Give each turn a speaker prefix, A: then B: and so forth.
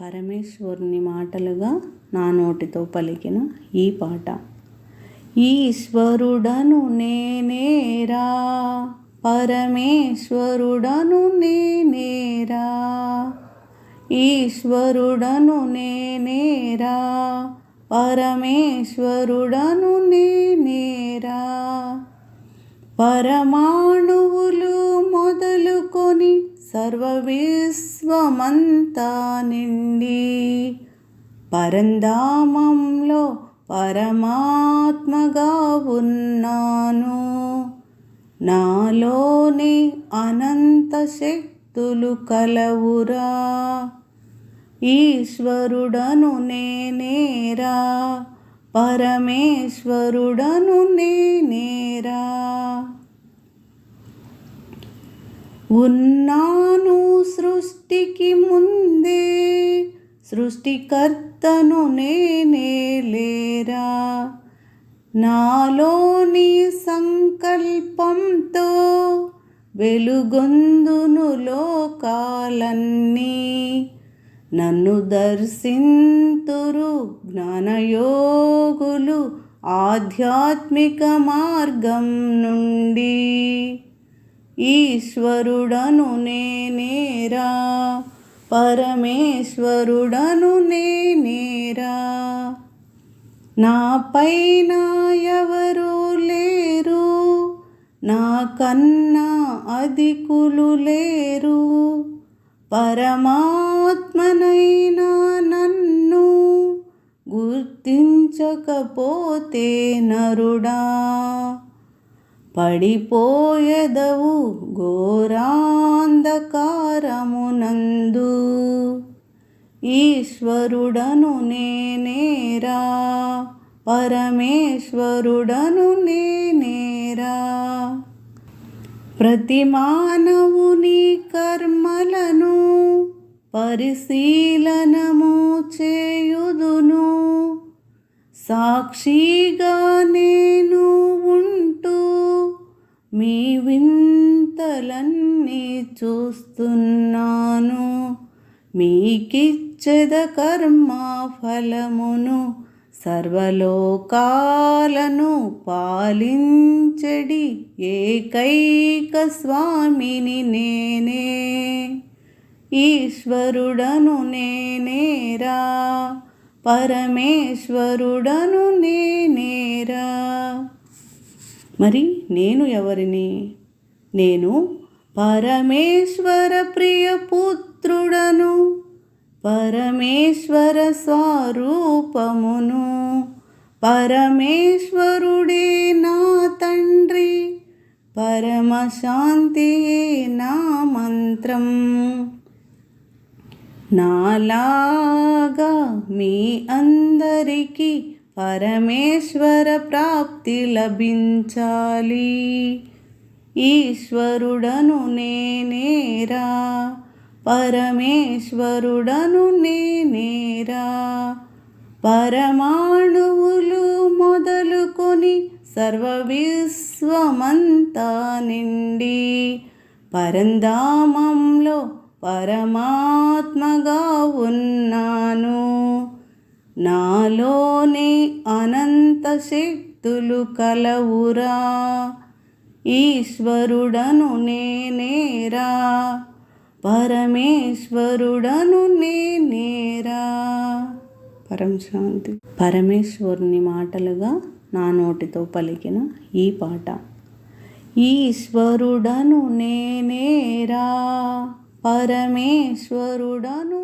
A: పరమేశ్వరుని మాటలుగా నా నోటితో పలికిన ఈ పాట. ఈశ్వరుడను నేనేరా పరమేశ్వరుడను నేనేరా ఈశ్వరుడను నేనేరా పరమేశ్వరుడను నేనేరా పరమాణువులు మొదలుకొని సర్వ విశ్వమంతా నిండి పరంధామంలో పరమాత్మగా ఉన్నాను. నాలోని అనంత శక్తులు కలవురా. ఈశ్వరుడను నేనేరా. పరమేశ్వరుడను నేనేరా. ఉన్నాను సృష్టికి ముందే. సృష్టికర్తను నేనే లేరా? నాలోని సంకల్పంతో వెలుగొందును లోకాలన్నీ. నన్ను దర్శింతురు జ్ఞానయోగులు ఆధ్యాత్మిక మార్గం నుండి. ఈశ్వరుడను నేనేరా పరమేశ్వరుడను నేనేరా నా పైన ఎవరు లేరు. నాకన్నా అధికులు లేరు. పరమాత్మనైనా నన్ను గుర్తించకపోతే నరుడా. పడిపోయెదవు ఘోరాంధకారమునందు. ఈశ్వరుడను నేనేరా పరమేశ్వరుడను నేనేరా ప్రతి మానవుని కర్మలను పరిశీలనము చేయుదును. సాక్షిగా మీ వింతలన్నీ చూస్తున్నాను. మీకిచ్చద కర్మ ఫలమును సర్వలోకాలను పాలించడి ఏకైక స్వామిని నేనే. ఈశ్వరుడను నేనేరా పరమేశ్వరుడను నేనేరా మరి నేను ఎవరిని? నేను పరమేశ్వర ప్రియ పుత్రుడను పరమేశ్వర స్వరూపమును. పరమేశ్వరుడే నా తండ్రి పరమశాంతియే నా మంత్రం. నాలాగా మీ అందరికీ పరమేశ్వర ప్రాప్తి లభించాలి. ఈశ్వరుడను నేనేరా పరమేశ్వరుడను నేనేరా. పరమాణువులు మొదలుకొని సర్వ విశ్వమంతా నిండి పరంధామంలో పరమాత్మగా ఉన్నాను. నాలోనే అనంత శక్తులు కలవురా. ఈశ్వరుడను నేనేరా పరమేశ్వరుడను నేనేరా పరమశాంతి. పరమేశ్వరుని మాటలుగా నా నోటితో పలికిన ఈ పాట. ఈశ్వరుడను నేనేరా పరమేశ్వరుడను